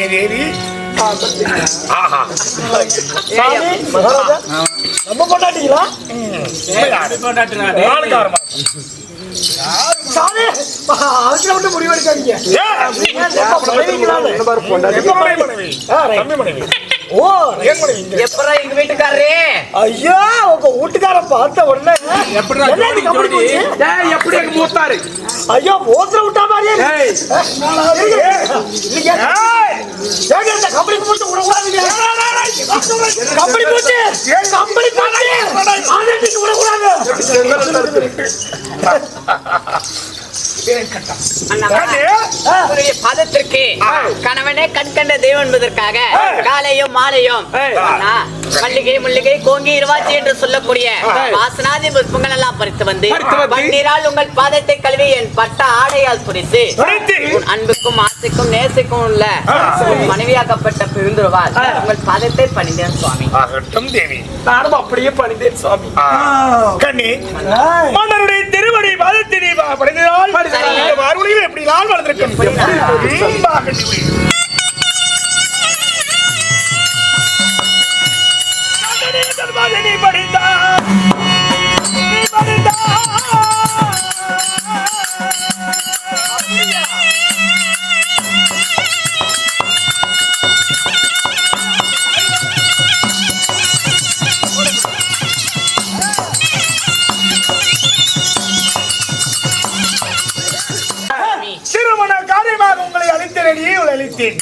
தேவி நம்ம கொண்டாட்டீங்களா முடிவெடுக்காதீங்க ஓ? எப்பரா எங்க வீட்டுக்காரரே? ஐயோ வீட்டுக்கார பார்த்த உடனே? எப்படி மூத்தாரு ஐயோ போத்துல விட்டா மாதிரியே. ஏங்க இந்த போட்டு போட்டு போட்டு விடக்கூடாது பாதத்திற்கு கணவனே கண் கண்ட தெய்வம் என்பதற்காக காலையும் மாலையும் மல்லிகை முல்லிகை கோங்கி இருவாச்சி என்று சொல்லக்கூடிய வாசனாதி புஷ்பங்கள் எல்லாம் பறித்து வந்து பன்னீரால் உங்கள் பாதத்தை கழுவி என் பட்ட ஆடையால் துரித்து துடைத்து. உன் அன்புக்கும் ஆசைக்கும் நேசைக்கும் உள்ள மனைவியாக்கப்பட்ட பெருந்துருவால் உங்கள் பாதத்தை பணிந்தேன் சுவாமி. ஆகட்டும் தேவி. நானும் அப்படியே பணிந்தேன் சுவாமி. கண்ணி மன்னருடைய திருவடி பாதத்தினை மறுபடியும் எப்படி நாள் வளர்ந்திருக்கும். அளித்தேன்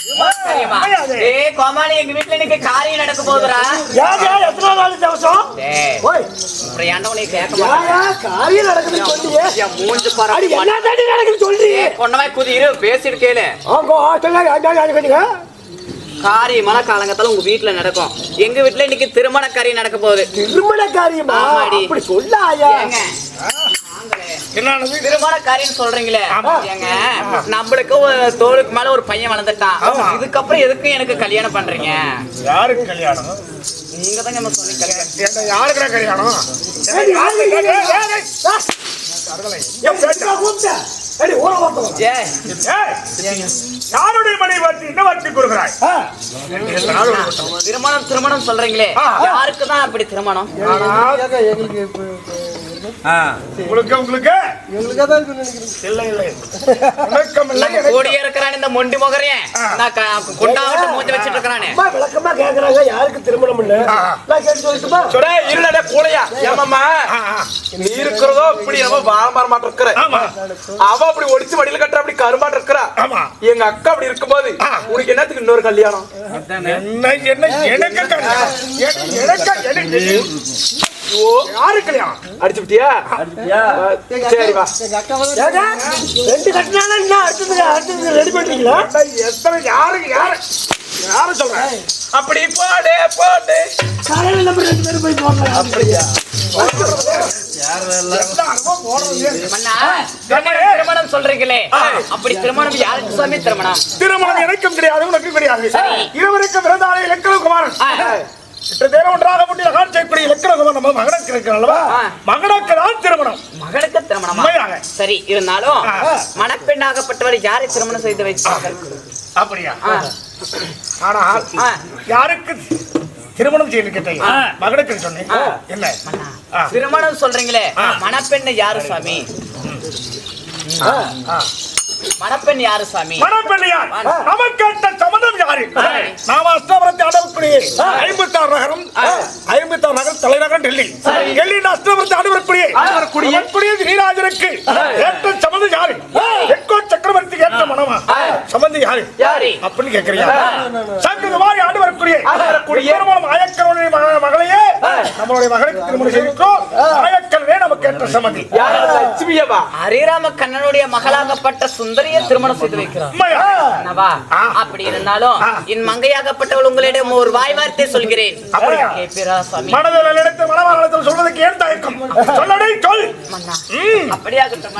கோமாளி எங்க வீட்டுல இன்னைக்கு காரியம் நடக்க போகுதுடா. ஏங்க எத்தனை நாள் தவசம் டேய், ஓய். அப்புறம் ஏன்டா உனக்கு கேட்க மாட்டேன் ஏங்க காரியம் நடக்குதுன்னு சொன்னீங்க என் மூஞ்சு பாரு. என்ன தாண்டி நடக்குது குதி இரு பேசிட்டு கேளு. காரியமான காலங்கத்தால உங்க வீட்டுல நடக்கும். எங்க வீட்டுல இன்னைக்கு திருமண காரியம் நடக்க போகுது. திருமண காரியமா. அப்படி சொல்லாயா? ஏங்க என்னானது திருமண காரியம் சொல்றீங்களே. ஏங்க நம்மளுக்கு ஒரு தோளுக்கு மேல ஒரு பையன் வளர்ந்துட்டான். இதுக்கப்புறம் எதுக்கு எனக்கு கல்யாணம் பண்றீங்க? யாருக்கு கல்யாணம்? நீங்க தான் நம்ம கல்யாணம்? யாருக்கு யாருடைய மனை பற்றி என்ன வார்த்தை கூறுகிறாய் திருமணம் திருமணம் சொல்றீங்களே. ஆ. யாருக்கு தான் அப்படி திருமணம்? உங்களுக்கு உங்களுக்கு இல்லை இல்லை வணக்கம் இல்லை இருக்கிறான் இந்த மொண்டி முகரையன் குண்டாவட்ட மூஞ்சி வச்சிட்டு இருக்கிறானே அம்மா விளக்கமா கேக்குறாங்க யாருக்கு திருமணம் இல்ல. நான் கேட்டு சொல்லட்டுமா சொடே இருடா கூலையா ஏமாமா. நீ இருக்கிறதோ இப்படி நம்ம வாழமாற மாட்ட இருக்கிற ஆமா அவ அப்படி ஒடிச்சு வடியில கட்டுற அப்படி கருமாட்ட இருக்கிறா எங்க அக்கா அப்படி இருக்கும்போது. உனக்கு என்னத்துக்கு இன்னொரு கல்யாணம் என்ன என்ன எனக்கு யாரு கல்யாணம் அடிச்சு விட்டியா? சரி வா. ரெண்டு கட்டினாலும் என்ன? அடுத்தது அடுத்தது ரெடி எத்தனை யாருக்கு யாரு? யாரு சொல்றேன் அப்படி போடு போடு. காலையில நம்ம ரெண்டு பேரும் போய் போடலாம் அப்படியா? திருமணம் திருமணம் சொல்றீங்களே? அப்படி திருமணம் யாருக்கு சாமி திருமணம். திருமணம் எனக்கும் கிடையாது உனக்கும் கிடையாது. சரி. இருவருக்கும் பிறந்தாலே இலக்கணகுமாரன் ஆ. இட்டு தேரம் ஒன்றாக நம்ம மகனுக்கு அல்லவா. மகனுக்கு தான் திருமணம் மகளுக்கு திருமணமா. சரி இருந்தாலும். மணப்பெண்ணாகப்பட்டவர் யாரை திருமணம் செய்து வைத்தார்கள் அப்படியா. ஆனால். யாருக்கு திருமணம் கேட்டீங்க மகனுக்கு சொன்னேன் என்ன. திருமணம் சொல்றீங்களே. மணப்பெண்ணு யாரு சாமி. மணப்பெண் யாரு சாமி? மணப்பெண்ணியார். நமக்கேற்ற சம்மந்தம் யாரு? நாம அஷ்டபுரத்தை அடவக்கூடிய ஐம்பத்தாறு நகரம். ஐம்பத்தாறு நகரம் தலைநகரம் டெல்லி. டெல்லியின் அஷ்டபுரத்தை அடவக்கூடிய அடவக்கூடிய வீராஜருக்கு ஏற்ற சம்மந்தம் யாரு? எக்கோ சக்கரவர்த்திக்கு ஏற்ற மனமா? சம்மந்தம் யாரு? அப்படின்னு கேக்குறியா சங்ககுமாரி ஆண்டு வரக்கூடிய மக- மகளையே நம்மளுடைய மகளுக்கு திருமணம் செய்திருக்கிறோம் ஆயக்கல்வே நமக்கு ஏற்ற சம்மதி யாரு லட்சுமியவா? ஹரிராம கண்ணனுடைய மகளாகப்பட்ட சுந்தரியை திருமணம் செய்து? ஆ. அப்படி இருந்தாலும். என் மங்கையாகப்பட்டவள் உங்களிடம் ஒரு வாய் வார்த்தை சொல்கிறேன். மனதில் நினைத்து மனவாளத்தில் சொல்வதற்கு ஏன் தயக்கம்? சொல்லடை சொல். அப்படியாகட்டும்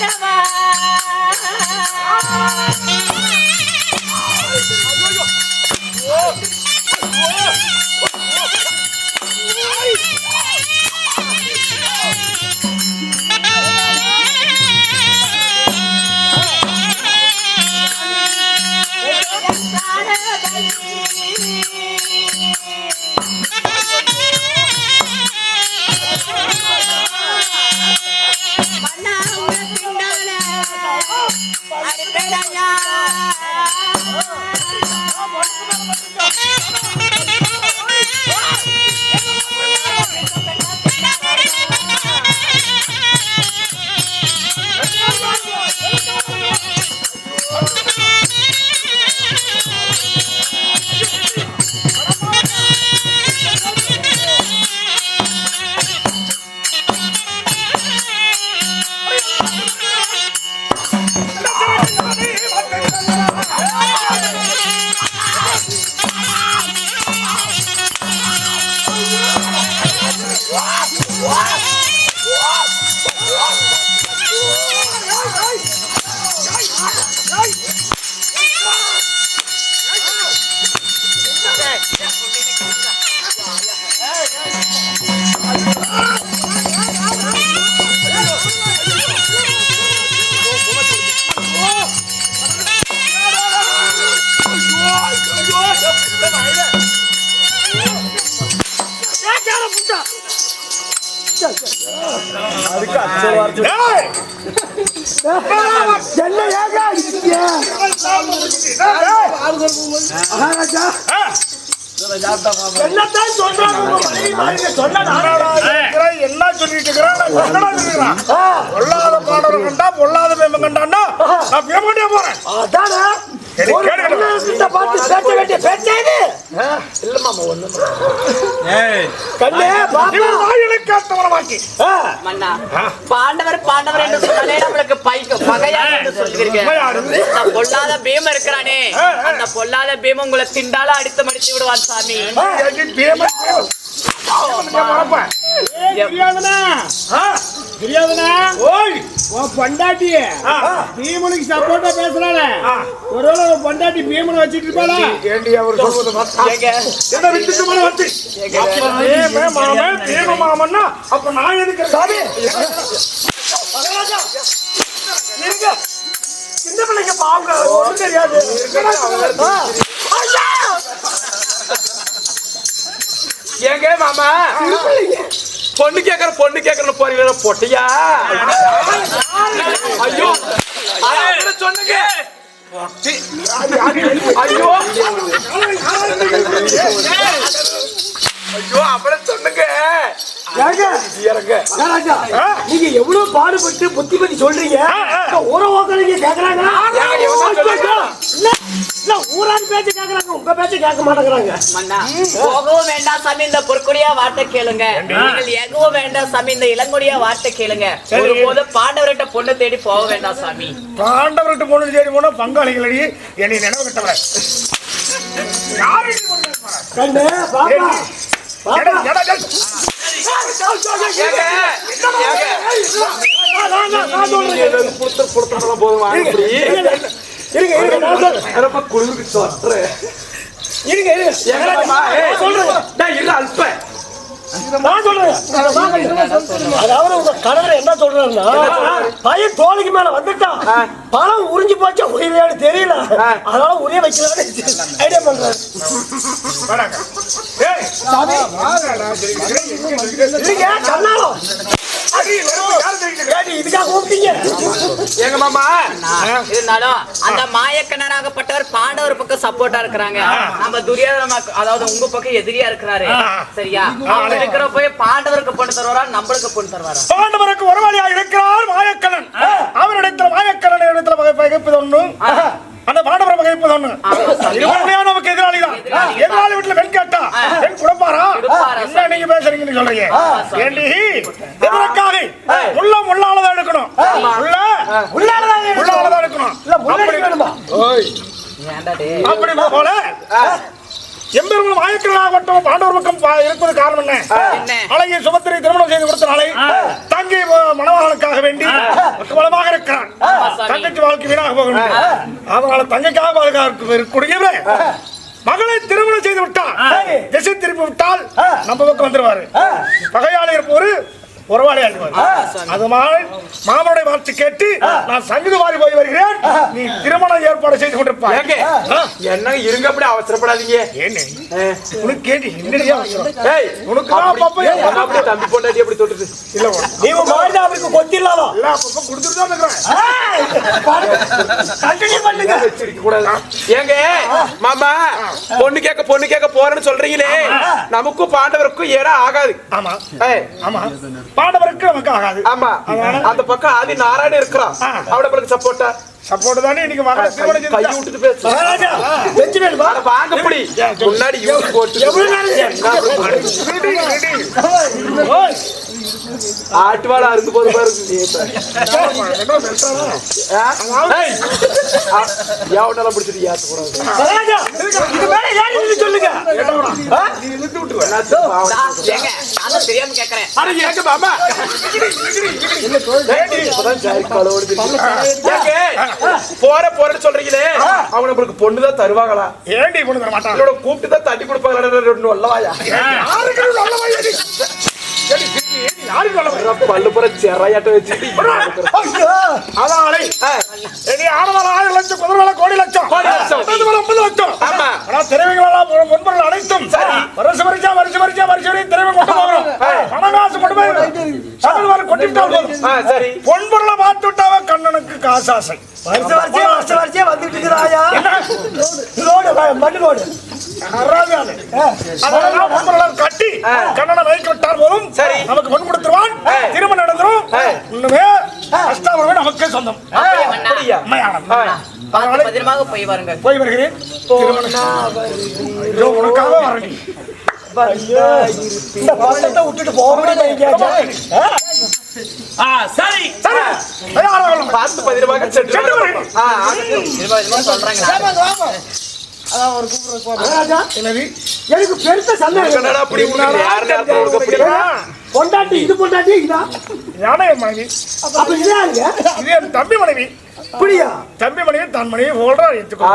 নবা என்ன ஏங்க! மகாராஜா! என்னத்தான் சொல்றாங்க சொன்னா என்ன சொல்லிட்டு இருக்கிறேன் பொல்லாத பாடவர் கண்டா பொல்லாத பேம கண்டான்னா நான் பேமண்டியா போறேன் அதானே பார்த்து பேச வேண்டிய பேச்சே ஒண்ணு கண்ணே வாயிலுக்கு மன்னா பாண்டவர் பாண்டவர் என்று சொன்னாலே நம்மளுக்கு பைக்கு பகையா என்று சொல்லுவீர்கள் பொல்லாத இருக்கிறானே அந்த பொல்லாத பீமம் உங்களை திண்டால அடித்து மடித்து விடுவான் சாமி மறப்பேன் ஆ! ஓய் பொண்டாட்டி. ஆ! பீமனுக்கு சப்போர்ட்டா பேசுறாள. ஆ! ஒருவேளை உன் பொண்டாட்டி பீமனை வச்சிட்டு இருப்பாளா? ஏண்டி அவர் என்ன விட்டுட்டு மன வந்து? பேம மாமன் பேம மாமன்னா அப்ப நான் எதுக்கு சாமி. இருங்க. சின்ன பிள்ளைங்க பாவங்க தெரியாது! ஏங்க மாமா. பொண்ணு கேக்குற பொண்ணு கேக்குற போறீங்களா பொட்டையா? ஐயோ சொன்னீங்க ஐயோ. ஐயோ அப்புறம் சொன்னுங்க? நீங்க எவ்வளவு பாடுபட்டு புத்தி பத்தி சொல்றீங்க ஓக்கலைங்க கேக்குறாங்க ஊரான் பேச்சு கேக்குறாங்க உங்க பேச்சு கேட்க மாட்டேங்கிறாங்க போகவும் வேண்டாம் சாமி இந்த பொற்கொடியா வார்த்தை கேளுங்க நீங்கள் எகவும் வேண்டாம் சாமி இந்த இளங்கொடியா வார்த்தை கேளுங்க ஒருபோது பாண்டவர்கிட்ட பொண்ணு தேடி போக வேண்டாம் சாமி பாண்டவர்கிட்ட போனது சரி போனா பங்காளிகளடி என்னை நினைவு கட்டவர போதும் இருங்க இருங்க ரொம்ப குளிருக்கு சொல்றேன் இருங்க இருங்க சொல்றேன். அல்ப. நான் சொல்றேன். அதாவது உங்க கணவர் என்ன சொல்றாருன்னா பையன் தோலுக்கு மேல வந்துட்டான். பணம் உறிஞ்சு போச்சா உரியலையான்னு தெரியல. அதனால உரிய வைக்கலாம்னு ஐடியா பண்றாரு. இருங்க கண்ணாலம் ஏங்க மாமா? இருந்தாலும் அந்த பாண்டவர் பக்கம் சப்போர்ட்டா இருக்கிறாங்க. நம்ம துரியோதன அதாவது உங்க பக்கம் எதிரியா இருக்கிறாரு. சரியா? அவர் இருக்கிற போய் பாண்டவருக்கு பொண்ணு தருவாரா? நம்மளுக்கு பொண்ணு தருவாரா? பாண்டவருக்கு ஒருவழியாக இருக்கிறார் மாயக்கலன் அவரிடத்தில் மாயக்கலன் இடத்துல பகை பகைப்பது ஒண்ணு அந்த பாண்டவரை பகைப்பது ஒண்ணு இருவருமே நமக்கு எதிராளி தான். எதிராளி. வீட்டுல பெண் கேட்டா பெண் கொடுப்பாரா, என்ன நீங்க பேசுறீங்கன்னு சொல்றீங்க. ஏண்டி? எதற்காக? உள்ள முள்ளாலதான் எடுக்கணும். உள்ள? உள்ளாலதான் எடுக்கணும். அப்படி போல? எம்பெருமாள் மாயக்கலாகட்டும் பாண்டவர் பக்கம் பா- இருப்பது காரணம் என்ன? என்ன? அழகிய சுபத்திரை திருமணம் செய்து கொடுத்த நாளை தங்கி மணவாளனுக்காக வேண்டி பலமாக இருக்கிறார் வாழ்க்கை வீணாக போகணும் அதனால தங்கைக்காக பாதுகாக்க இருக்கக்கூடியவரே மகளை திருமணம் செய்து விட்டால். திசை திருப்பி விட்டால் நம்ம பக்கம் வந்துருவாரு. ஆ. பகையாளி இருப்பவர் மாமனுடைய வார்த்தை கேட்டு நான் சங்கீத வாரி போய் வருகிறேன். நீ திருமணம் ஏற்பாடு செய்து கொண்டிருப்பாய். ஏங்க என்ன இருங்க அப்படி அவசரப்படாதீங்க. உனக்கு கேட்டு என்னடியா? ஏய் உனக்கு அப்படி- தம்பி பொண்டாட்டி அப்படி தொட்டுது இல்ல. நீங்க மாதிரி அவருக்கு கொத்திடலாமா? இல்ல அப்பப்ப கொடுத்துட்டு தான் இருக்கிறேன். ஏங்க மாமா பொண்ணு கேட்க பொண்ணு கேட்க போறேன்னு சொல்றீங்களே. நமக்கும் பாண்டவருக்கும் இடம் ஆகாது. ஆமா. ஆமா. பாண்டவருக்கு நமக்கு ஆகாது. ஆமா. அந்த பக்கம் ஆதி நாராயணன் இருக்கிறான். ஆ. அவளுக்கு சப்போர்ட்டா சப்போர்ட் தானே இன்னைக்கு மகளை திருமணம் கை விட்டா. விட்டுட்டு பேசு. மகாராஜா வெஞ்சு வேணுமா அட வாங்க புடி முன்னாடி யூஸ் போட்டு எவ்வளவு நேரம் ஆட்டுவாட அருந்து போது? எவனால பிடிச்சிட்டு ஏத்த கூடாது சொல்லுங்க. தெரியாம கேக்குறேன். போற போறேன்னு சொல்றீங்களே? அவங்க நம்மளுக்கு பொண்ணு தான் தருவாங்களா? ஏண்டி கொண்டு வர மாட்டான்? கூப்பிட்டு தான் தட்டி கொடுப்பாங்களா? வல்லவாயா யாருக்கு செறையாட்ட வச்சுட்டு லட்சம், குதிரைவாள் கோடி லட்சம். கோடி லட்சம். ஐம்பது லட்சம். ஆமா. ஆனா முன்பொருள் அனைத்தும் வருஷம் வருஷ வருஷம் வருஷ வரையும் திரைவை கொண்டு போகிறோம் பணம் காசு கொண்டு சகல் வரை போதும் சரி பொன்பொருளை பார்த்து விட்டாவே கண்ணனுக்கு காசாசை வருஷ வருஷம் வருஷம் வந்துட்டு இருக்கிறாயா லோடு மண்ணு லோடு அதெல்லாம் பொன்பொருளால் கட்டி கண்ணனை வைக்க விட்டால் போதும் சரி. நமக்கு கொடுத்துருவான் திருமணம் நடந்துரும். இன்னுமே அஷ்டாபுரமே நமக்கே சொந்தம். பத்திரமாக போய் வாருங்க போய் வருகிறேன். உனக்காக இந்த விட்டுட்டு போக முடியாது சரி. பார்த்து பதிரமாக சென்று சொல்றாங்க. எனக்கு பெருத்த சந்தேகம். பொண்டாட்டி இது பொண்டாட்டி இதா யானை என் மனைவி? அப்ப இதா இருங்க இது என் தம்பி மனைவி. அப்படியா? தம்பி மனைவி தன் மனைவி போல்றா எடுத்துக்கோ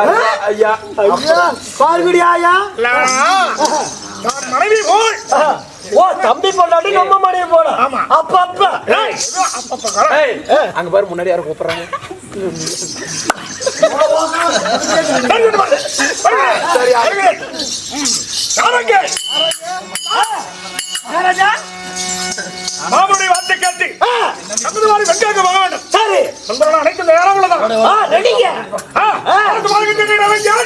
ஐயா ஐயா பால்குடி ஆயா. நான் மனைவி போல் ஓ தம்பி பொண்டாட்டி நம்ம மனைவி போல. ஆமா. அப்ப அப்ப. ஏய், கர. ஏய், அங்க பாரு முன்னாடி யாரும் கூப்பிடுறாங்க. சரி, விடு, விடு. மகாராஜா! மாமனுடைய வார்த்தை கேட்டு. வாரி வெங்காக வாங்க வேண்டும் சரி நண்பர்கள் அனைத்து நேரம் உள்ளதா? ஆ ரெடிங்க அடுத்த இறங்கியால்.